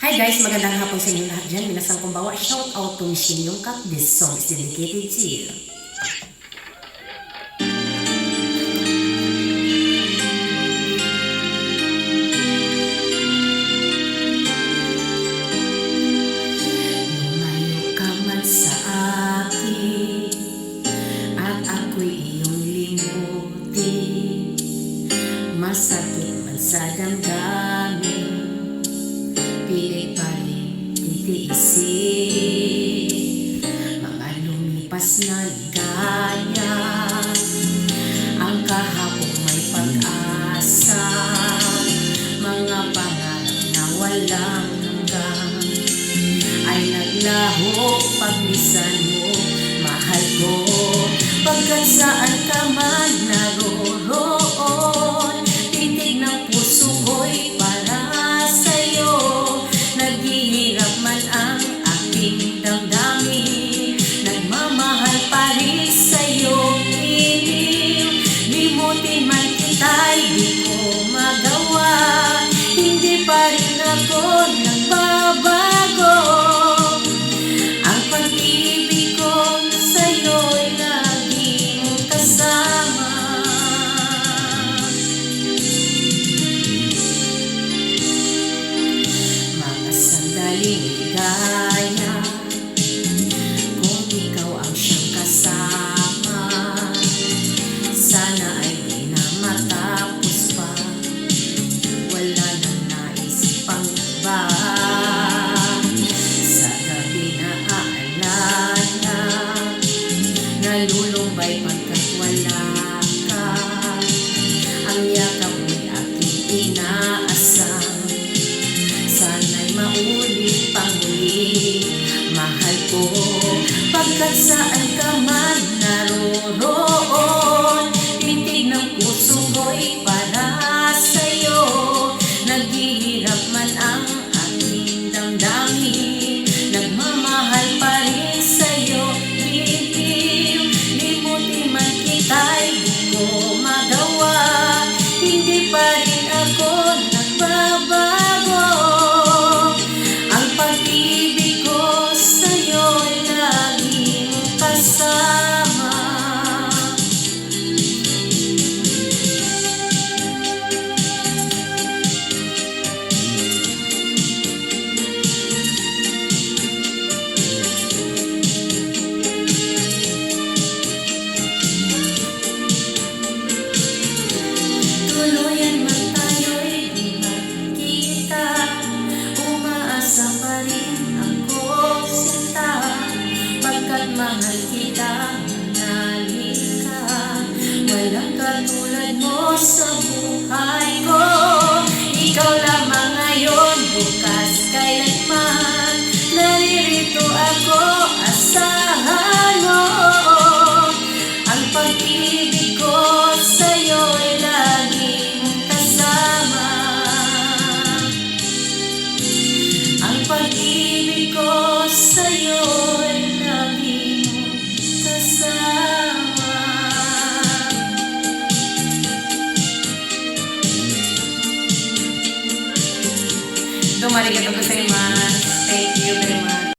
Hi guys, magandang hapon sa inyo lahat dyan. Minasang kumbawa, shout out to Michelle yung cup. This song is dedicated to you. Masakit man sa damdamin oras nagkaya Ang kahapon may pag-asa. Mga pangarap na walang hanggang Ay naglaho pag bisan mo Mahal ko. Pagkansaan ka man muli pa Mahal ko pagkat saan ka man mahal kita, mahalin ka. Walang katulad mo sa buhay ko. everybody get the much. Thank you very much.